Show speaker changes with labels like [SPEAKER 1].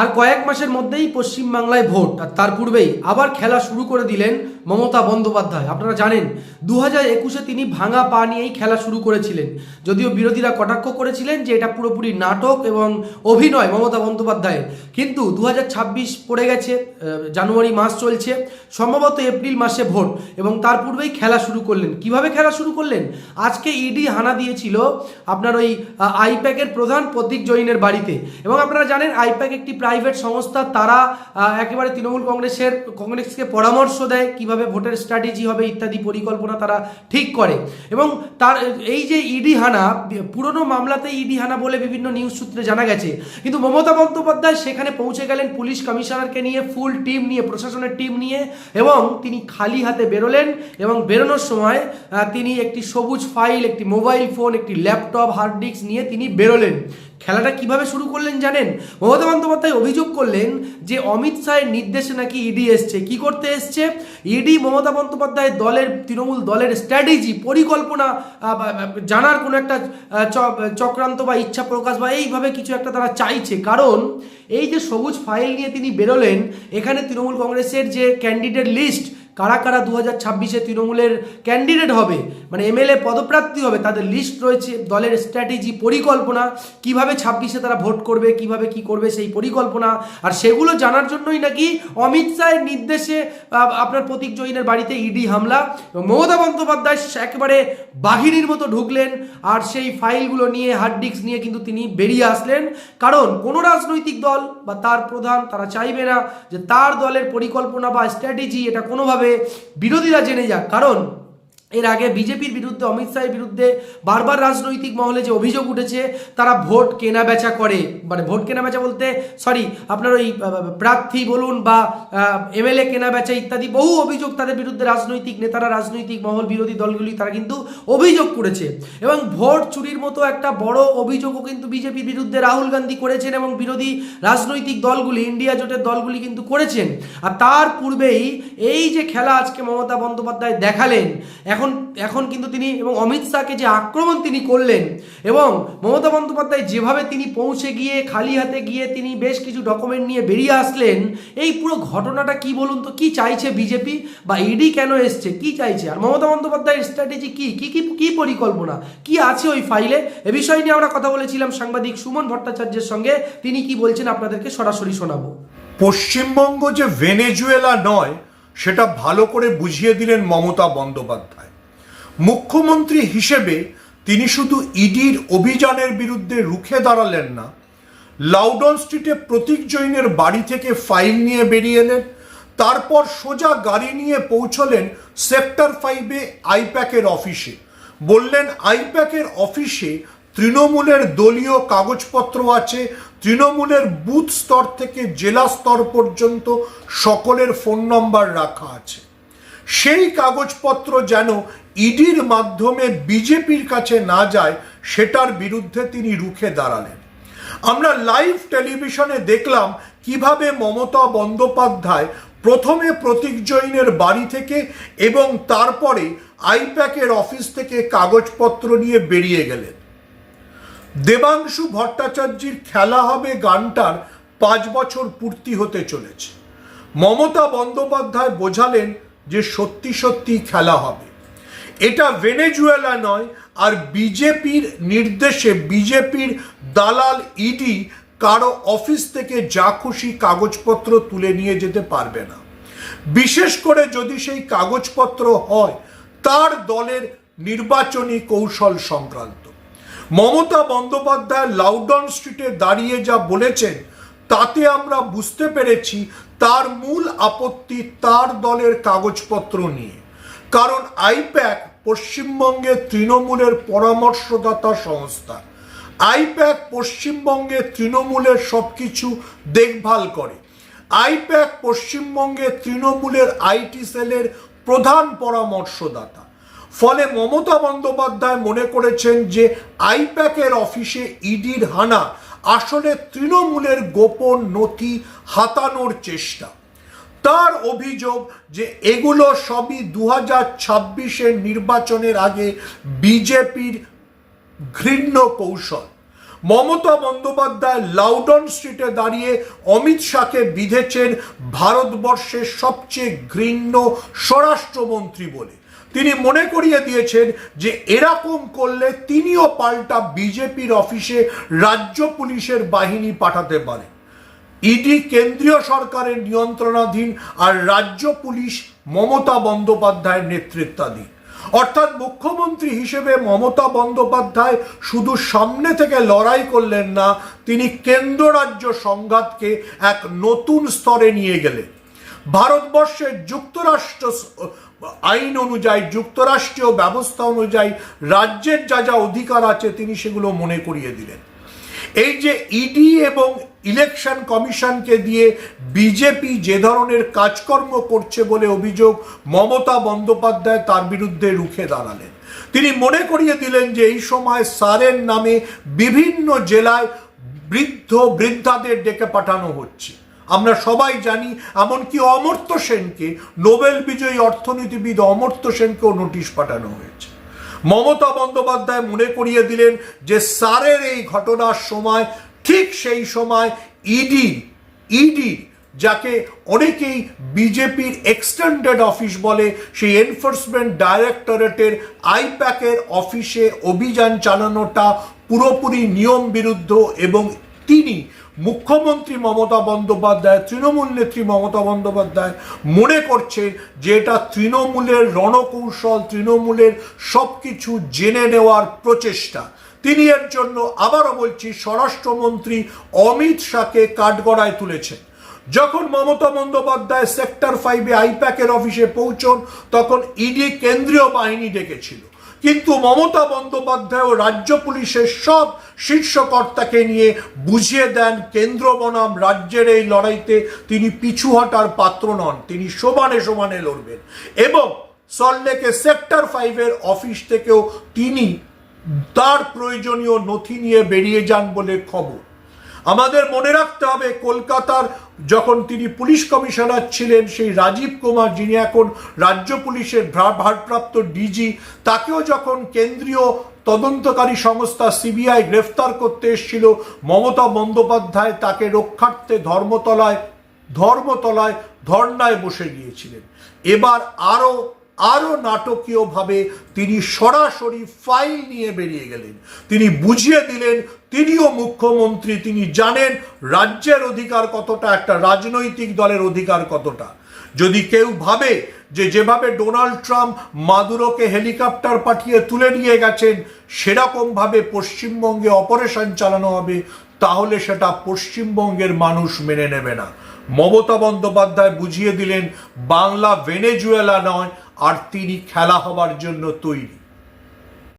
[SPEAKER 1] আর কয়েক মাসের মধ্যেই পশ্চিমবাংলায় ভোট, আর তার পূর্বেই আবার খেলা শুরু করে দিলেন মমতা বন্দ্যোপাধ্যায়। আপনারা জানেন দু হাজার একুশে তিনি ভাঙা পা নিয়েই খেলা শুরু করেছিলেন। যদিও বিরোধীরা কটাক্ষ করেছিলেন যে এটা পুরোপুরি নাটক এবং অভিনয় মমতা বন্দ্যোপাধ্যায়ের। কিন্তু দু ছাব্বিশ পড়ে গেছে জানুয়ারি মাস চলছে, সম্ভবত এপ্রিল মাসে ভোট, এবং তার পূর্বেই খেলা শুরু করলেন। কীভাবে খেলা শুরু করলেন? আজকে ইডি হানা দিয়েছিল আপনার ওই আইপ্যাকের প্রধান প্রতীক জৈনের বাড়িতে। এবং আপনারা জানেন, আইপ্যাক একটি প্রাইভেট সংস্থা, তারা একেবারে তৃণমূল কংগ্রেসের, কংগ্রেসকে পরামর্শ দেয় কীভাবে ভোটের স্ট্র্যাটেজি হবে ইত্যাদি পরিকল্পনা তারা ঠিক করে। এবং তার, এই যে ইডি হানা পুরনো মামলাতে ইডি হানা বলে বিভিন্ন নিউজ সূত্রে জানা গেছে। কিন্তু মমতা বন্দ্যোপাধ্যায় সেখানে পৌঁছে গেলেন পুলিশ কমিশনারকে নিয়ে ফুল টিম নিয়ে, প্রশাসনের টিম নিয়ে, এবং তিনি খালি হাতে বেরোলেন এবং বেরোনোর সময় তিনি একটি সবুজ ফাইল একটি মোবাইল ফোন একটি ল্যাপটপ হার্ড ডিস্ক নিয়ে তিনি বেরোলেন। খেলাটা কীভাবে শুরু করলেন জানেন? মমতা বন্দ্যোপাধ্যায় অভিযোগ করলেন যে অমিত শাহের নির্দেশে নাকি ইডি এসছে। কি করতে এসছে? ইডি মমতা বন্দ্যোপাধ্যায় দলের, তৃণমূল দলের স্ট্র্যাটেজি পরিকল্পনা জানার কোনো একটা চক্রান্ত বা ইচ্ছা প্রকাশ বা এইভাবে কিছু একটা তারা চাইছে। কারণ এই যে সবুজ ফাইল নিয়ে তিনি বেরোলেন, এখানে তৃণমূল কংগ্রেসের যে ক্যান্ডিডেট লিস্ট কারা কারা দু হাজার ছাব্বিশে তৃণমূলের ক্যান্ডিডেট হবে? মানে এমএলএ পদপ্রার্থী হবে, তাদের লিস্ট রয়েছে, দলের স্ট্র্যাটেজি পরিকল্পনা, কীভাবে ছাব্বিশে তারা ভোট করবে, কীভাবে কি করবে সেই পরিকল্পনা, আর সেগুলো জানার জন্যই নাকি অমিত শাহের নির্দেশে আপনার প্রতীক জৈনের বাড়িতে ইডি হামলা। এবং মমতা বন্দ্যোপাধ্যায় একেবারে বাহিনীর মতো ঢুকলেন, আর সেই ফাইলগুলো নিয়ে হার্ড ডিস্ক নিয়ে কিন্তু তিনি বেরিয়ে আসলেন। কারণ কোনো রাজনৈতিক দল বা তার প্রধান তারা চাইবে না যে তার দলের পরিকল্পনা বা স্ট্র্যাটেজি এটা কোনোভাবে বিরোধীরা জেনে যাক। কারণ এর আগে বিজেপির বিরুদ্ধে, অমিত শাহের বিরুদ্ধে বারবার রাজনৈতিক মহলে যে অভিযোগ উঠেছে, তারা ভোট কেনা বেচা করে। মানে ভোট কেনা বেচা বলতে সরি আপনার ওই প্রার্থী বলুন বা এমএলএ কেনা বেচা ইত্যাদি বহু অভিযোগ তাদের বিরুদ্ধে রাজনৈতিক নেতারা, রাজনৈতিক মহল বিরোধী দলগুলি, তারা কিন্তু অভিযোগ করেছে। এবং ভোট চুরির মতো একটা বড় অভিযোগও কিন্তু বিজেপির বিরুদ্ধে রাহুল গান্ধী করেছেন এবং বিরোধী রাজনৈতিক দলগুলি, ইন্ডিয়া জোটের দলগুলি কিন্তু করেছেন। আর তার পূর্বেই এই যে খেলা আজকে মমতা বন্দ্যোপাধ্যায় দেখালেন, এখন এখন এখন কিন্তু তিনি এবং অমিত শাহকে যে আক্রমণ তিনি করলেন এবং মমতা বন্দ্যোপাধ্যায় যেভাবে তিনি পৌঁছে গিয়ে খালি হাতে গিয়ে তিনি বেশ কিছু ডকুমেন্ট নিয়ে বেরিয়ে আসলেন, এই পুরো ঘটনাটা কি বলুন তো? কি চাইছে বিজেপি বা ইডি কেন এসছে? কি চাইছে? আর মমতা বন্দ্যোপাধ্যায়ের স্ট্র্যাটেজি কি? কি কি কি পরিকল্পনা? কি আছে ওই ফাইলে এ বিষয় নিয়ে আমরা কথা বলেছিলাম সাংবাদিক সুমন ভট্টাচার্যের সঙ্গে। তিনি কি বলছেন আপনাদেরকে সরাসরি শোনাবো।
[SPEAKER 2] পশ্চিমবঙ্গ যে ভেনেজুয়েলা নয়, সেটা ভালো করে বুঝিয়ে দিলেন মমতা বন্দ্যোপাধ্যায়। মুখ্যমন্ত্রী হিসেবে তিনি শুধু ইডির অভিযানের বিরুদ্ধে রুখে দাঁড়ালেন না, লাউডন স্ট্রিটে প্রতীক জৈনের বাড়ি থেকে ফাইল নিয়ে বেরিয়ে এলেন, তারপর সোজা গাড়ি নিয়ে পৌঁছলেন সেক্টর ফাইভে আইপ্যাকের অফিসে। বললেন, আইপ্যাকের অফিসে তৃণমূলের দলীয় কাগজপত্র আছে, তৃণমূলের বুথ স্তর থেকে জেলা স্তর পর্যন্ত সকলের ফোন নম্বর রাখা আছে। সেই কাগজপত্র যেন ইডির মাধ্যমে বিজেপির কাছে না যায়, সেটার বিরুদ্ধে তিনি রুখে দাঁড়ালেন। আমরা লাইভ টেলিভিশনে দেখলাম কীভাবে মমতা বন্দ্যোপাধ্যায় প্রথমে প্রতীক জৈনের বাড়ি থেকে এবং তারপরে আইপ্যাকের অফিস থেকে কাগজপত্র নিয়ে বেরিয়ে গেলেন। দেবাংশু ভট্টাচার্যের খেলা হবে গানটার পাঁচ বছর পূর্তি হতে চলেছে। মমতা বন্দ্যোপাধ্যায় বোঝালেন যে সত্যি সত্যি খেলা হবে। এটা ভেনেজুয়েলা নয়, আর বিজেপির নির্দেশে বিজেপির দালাল ইডি কারও অফিস থেকে যা খুশি কাগজপত্র তুলে নিয়ে যেতে পারবে না। বিশেষ করে যদি সেই কাগজপত্র হয়, তার দলের নির্বাচনী কৌশল সংক্রান্ত। মমতা বন্দ্যোপাধ্যায় লাউডন স্ট্রিটে দাঁড়িয়ে যা বলেছেন, তাতে আমরা বুঝতে পেরেছি তার মূল আপত্তি তার দলের কাগজপত্র নিয়ে। কারণ আইপ্যাক পশ্চিমবঙ্গের তৃণমূলের পরামর্শদাতা সংস্থা। আইপ্যাক পশ্চিমবঙ্গে তৃণমূলের সবকিছু দেখভাল করে। আইপ্যাক পশ্চিমবঙ্গে তৃণমূলের আইটি সেলের প্রধান পরামর্শদাতা। ফলে মমতা বন্দ্যোপাধ্যায় মনে করেছেন যে আইপ্যাকের অফিসে ইডির হানা আসলে তৃণমূলের গোপন নথি হাতানোর চেষ্টা। তার অভিযোগ যে এগুলো সবই দু হাজার নির্বাচনের আগে বিজেপির ঘৃণ্য কৌশল। মমতা বন্দ্যোপাধ্যায় লাউডন স্ট্রিটে দাঁড়িয়ে অমিত শাহকে বিধেছেন ভারতবর্ষের সবচেয়ে ঘৃণ্য স্বরাষ্ট্রমন্ত্রী বলে। তিনি মনে করিয়ে দিয়েছেন যে এরকম করলে তিনিও পাল্টা বিজেপির অফিসে রাজ্য পুলিশের বাহিনী পাঠাতে পারে। ইডি কেন্দ্রীয় সরকারের নিয়ন্ত্রণাধীন আর রাজ্য পুলিশ মমতা বন্দ্যোপাধ্যায়ের নেতৃত্বাধীন। অর্থাৎ মুখ্যমন্ত্রী হিসেবে মমতা বন্দ্যোপাধ্যায় শুধু সামনে থেকে লড়াই করলেন না, তিনি কেন্দ্র রাজ্য সংঘাতকে এক নতুন স্তরে নিয়ে গেলেন। ভারতবর্ষের যুক্তরাষ্ট্র আইন অনুযায়ী, যুক্তরাষ্ট্রীয় ব্যবস্থা অনুযায়ী রাজ্যের যা যা অধিকার আছে, তিনি সেগুলো মনে করিয়ে দিলেন। এই যে ইডি এবং ইলেকশন কমিশনকে দিয়ে বিজেপি যে ধরনের কাজকর্ম করছে বলে অভিযোগ মমতা বন্দ্যোপাধ্যায় তার বিরুদ্ধে রুখে দাঁড়ালেন। তিনি মনে করিয়ে দিলেন যে এই সময় সারের নামে বিভিন্ন জেলায় বৃদ্ধ বৃদ্ধাদের ডেকে পাঠানো হচ্ছে। আমরা সবাই জানি, এমনকি অমর্ত্য সেনকে, নোবেল বিজয়ী অর্থনীতিবিদ অমর্ত্য সেনকেও নোটিশ পাঠানো হয়েছে। মমতা বন্দ্যোপাধ্যায় মনে করিয়ে দিলেন যে সারের এই ঘটনার সময় ঠিক সেই সময় ইডি ইডি যাকে অনেকেই বিজেপির এক্সটেন্ডেড অফিস বলে, সেই এনফোর্সমেন্ট ডাইরেক্টরেটের আইপ্যাকের অফিসে অভিযান চালানোটা পুরোপুরি নিয়ম বিরুদ্ধ এবং তিনি মুখ্যমন্ত্রী মমতা বন্দ্যোপাধ্যায়, তৃণমূল নেত্রী মমতা বন্দ্যোপাধ্যায় মনে করছেন যে এটা তৃণমূলের রণকৌশল, তৃণমূলের সব কিছু জেনে নেওয়ার প্রচেষ্টা। তিনি এর জন্য আবারও বলছি স্বরাষ্ট্রমন্ত্রী অমিত শাহকে কাঠগড়ায় তুলেছেন। যখন মমতা বন্দ্যোপাধ্যায় সেক্টর ফাইভে আইপ্যাকের অফিসে পৌঁছন, তখন ইডি কেন্দ্রীয় বাহিনী ডেকেছিল। কিন্তু মমতা বন্দ্যোপাধ্যায় ও রাজ্য পুলিশের সব শীর্ষকর্তাকে নিয়ে বুঝিয়ে দেন কেন্দ্র বনাম রাজ্যের এই লড়াইতে তিনি পিছু হটার পাত্র নন, তিনি সমানে সমানে লড়বেন। এবং সল্টলেকে সেক্টর ফাইভের অফিস থেকেও তিনি তার প্রয়োজনীয় নথি নিয়ে বেরিয়ে যান বলে খবর। আমাদের মনে রাখতে হবে, কলকাতার যখন তিনি পুলিশ কমিশনার ছিলেন, সেই রাজীব কুমার যিনি এখন রাজ্য পুলিশের ভারপ্রাপ্ত ডিজি তাকেও যখন কেন্দ্রীয় তদন্তকারী সংস্থা সিবিআই গ্রেফতার করতে এসেছিল, মমতা বন্দ্যোপাধ্যায় তাকে রক্ষার্থে ধর্মতলায় ধর্মতলায় ধর্নায় বসে গিয়েছিলেন। এবার আরও আরও নাটকীয়ভাবে তিনি সরাসরি ফাইল নিয়ে বেরিয়ে গেলেন। তিনি বুঝিয়ে দিলেন, তিনিও মুখ্যমন্ত্রী, তিনি জানেন রাজ্যের অধিকার কতটা, একটা রাজনৈতিক দলের অধিকার কতটা। যদি কেউ ভাবে যে যেভাবে ডোনাল্ড ট্রাম্প মাদুরোকে হেলিকপ্টার পাঠিয়ে তুলে নিয়ে গেছেন, সেরকমভাবে পশ্চিমবঙ্গে অপারেশন চালানো হবে, তাহলে সেটা পশ্চিমবঙ্গের মানুষ মেনে নেবে না। মমতা বন্দ্যোপাধ্যায় বুঝিয়ে দিলেন বাংলা ভেনেজুয়েলা নয় আর তিনি খেলা হবার জন্য তৈরি।